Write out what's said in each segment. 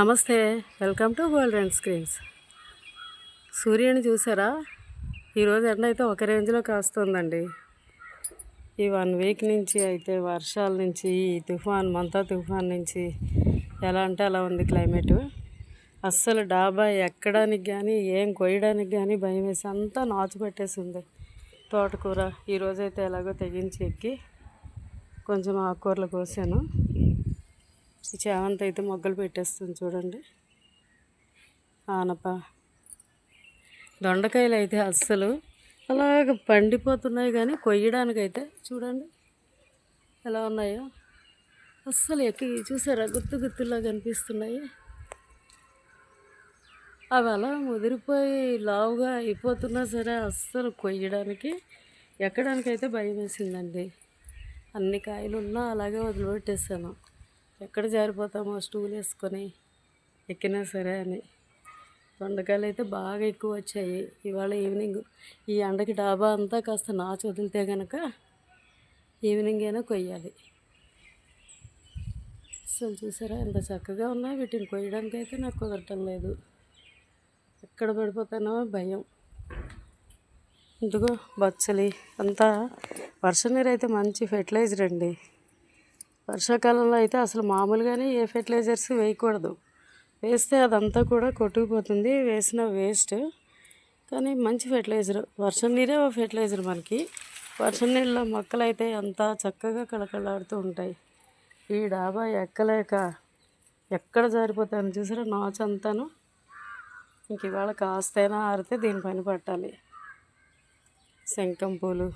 నమస్తే welcome to world and screens. సూర్యుని చూసారా? ఈరోజు ఎండ అయితే ఒక రేంజ్లో కాస్తుందండి. ఈ వన్ వీక్ నుంచి అయితే వర్షాల నుంచి ఈ తుఫాన్ మంతా తుఫాన్ నుంచి ఎలా అంటే అలా ఉంది క్లైమేట్. అస్సలు డాబా ఎక్కడానికి కానీ ఏం కొయ్యడానికి కానీ భయం వేసి అంతా నాచు పట్టేసింది. తోటకూర ఈరోజైతే ఎలాగో తెగించి ఎక్కి కొంచెం ఆకుకూరలు కోసాను. ఈ అయితే మొగ్గలు పెట్టేస్తుంది చూడండి. ఆనప. దొండకాయలు అయితే అస్సలు అలాగ పండిపోతున్నాయి కానీ కొయ్యడానికైతే చూడండి ఎలా ఉన్నాయో. అస్సలు ఎక్కి చూసారా? గుత్తు గుత్తులా కనిపిస్తున్నాయి. అవి అలా ముదిరిపోయి లావుగా అయిపోతున్నా సరే అస్సలు కొయ్యడానికి ఎక్కడానికైతే భయం వేసిందండి అన్ని కాయలు ఉన్నా అలాగే వదిలిపెట్టేసాను ఎక్కడ జారిపోతామో స్టూల్ వేసుకొని ఎక్కినా సరే అని. దొండకాయలు అయితే బాగా ఎక్కువ వచ్చాయి. ఇవాళ ఈవినింగ్ ఈ ఎండకి డాబా అంతా కాస్త నాచు వదిలితే కనుక ఈవినింగ్ అయినా కొయ్యాలి. అసలు చూసారా? ఎంత చక్కగా ఉన్నాయి. వీటిని కొయ్యడానికి అయితే నాకు కుదరటం లేదు. ఎక్కడ పడిపోతానో భయం. ఇందుకో బచ్చలి అంతా వర్ష నీరు అయితే మంచి ఫెర్టిలైజర్ అండి. వర్షాకాలంలో అయితే అసలు మామూలుగానే ఏ ఫెర్టిలైజర్స్ వేయకూడదు. వేస్తే అదంతా కూడా కొట్టుకుపోతుంది వేసిన వేస్ట్. కానీ మంచి ఫెర్టిలైజర్ వర్షం నీరే ఓ ఫెర్టిలైజర్ మనకి. వర్షం నీళ్ళలో మొక్కలు అయితే అంతా చక్కగా కళకళలాడుతూ ఉంటాయి. ఈ డాబా ఎక్కలేక ఎక్కడ జారిపోతాను చూసారా? నాచు అంతాను. ఇంక ఇవాళ కాస్తైనా ఆరితే దీనిపైన పట్టాలి. శంఖం పూలు.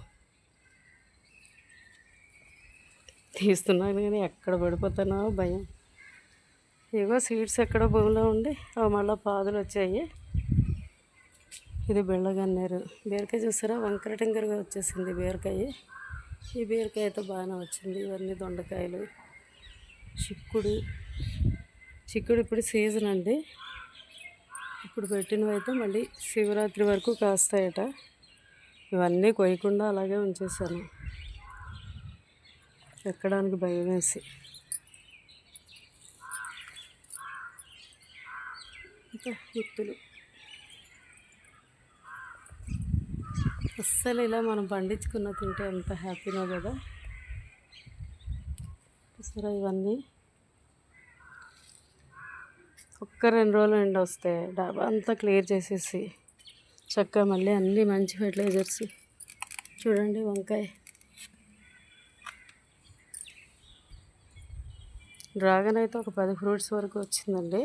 తీస్తున్నాను కానీ ఎక్కడ పడిపోతానో భయం. ఇగో సీడ్స్ ఎక్కడ భూమిలో ఉండి అవి మళ్ళీ పాదులు వచ్చాయి. ఇది బెళ్ళగన్నేరు. బీరకాయ చూసారా? వంకర టింకరగా వచ్చేసింది బీరకాయ. ఈ బీరకాయ అయితే బాగానే వచ్చింది. ఇవన్నీ దొండకాయలు చిక్కుడు. చిక్కుడు ఇప్పుడు సీజన్ అండి. ఇప్పుడు పెట్టినవి అయితే మళ్ళీ శివరాత్రి వరకు కాస్తాయట. ఇవన్నీ కొయ్యకుండా అలాగే ఉంచేసాను. ఎక్కడానికి భయం వేసి. ఇంకా గుర్తులు అస్సలు ఇలా మనం పండించుకున్న తింటే ఎంత హ్యాపీనో కదా. సరే ఇవన్నీ? ఒక్క రెండు రోజులు ఎండ వస్తే డాబా అంతా క్లియర్ చేసేసి చక్కగా మళ్ళీ అన్నీ మంచి ఫెర్టిలైజర్స్. చూడండి వంకాయ. డ్రాగన్ అయితే ఒక పది ఫ్రూట్స్ వరకు వచ్చిందండి.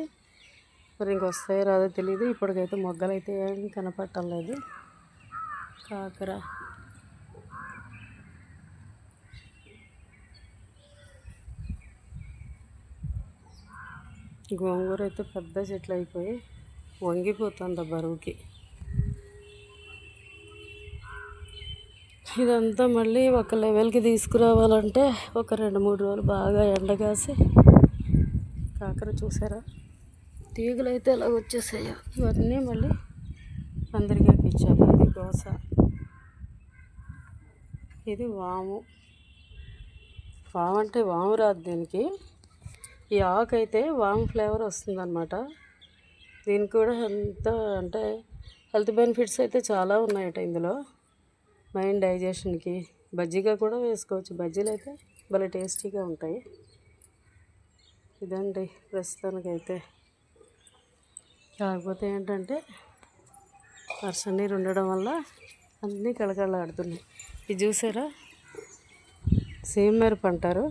మరి ఇంక వస్తాయో రాదో తెలియదు ఇప్పటికైతే మొగ్గలు అయితే ఏం కనపడటం లేదు కాకర. గోంగూర అయితే పెద్ద చెట్లు అయిపోయి వంగిపోతుంది బరువుకి. ఇదంతా మళ్ళీ ఒక లెవెల్కి తీసుకురావాలంటే ఒక రెండు మూడు రోజులు బాగా ఎండ కాసి కాకర చూసారా? తీగలు అయితే ఎలా వచ్చేసాయో. ఇవన్నీ మళ్ళీ అందరికీ ఇచ్చాను ఇది దోశ. ఇది వాము. వాము అంటే వాము రాదు దీనికి. ఈ ఆకు అయితే వామ్ ఫ్లేవర్ వస్తుందన్నమాట. దీనికి కూడా ఎంత అంటే హెల్త్ బెనిఫిట్స్ అయితే చాలా ఉన్నాయట ఇందులో. మైండ్ డైజెషన్కి. బజ్జీగా కూడా వేసుకోవచ్చు. బజ్జీలు అయితే భలే టేస్టీగా ఉంటాయి. ఇదండి ప్రస్తుతానికైతే. కాకపోతే ఏంటంటే వర్షం నీరు ఉండడం వల్ల అన్నీ కళకళలాడుతున్నాయి ఇది చూసారా? సేమ్ మిరప అంటారు.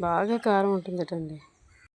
బాగా కారం ఉంటుందటండి.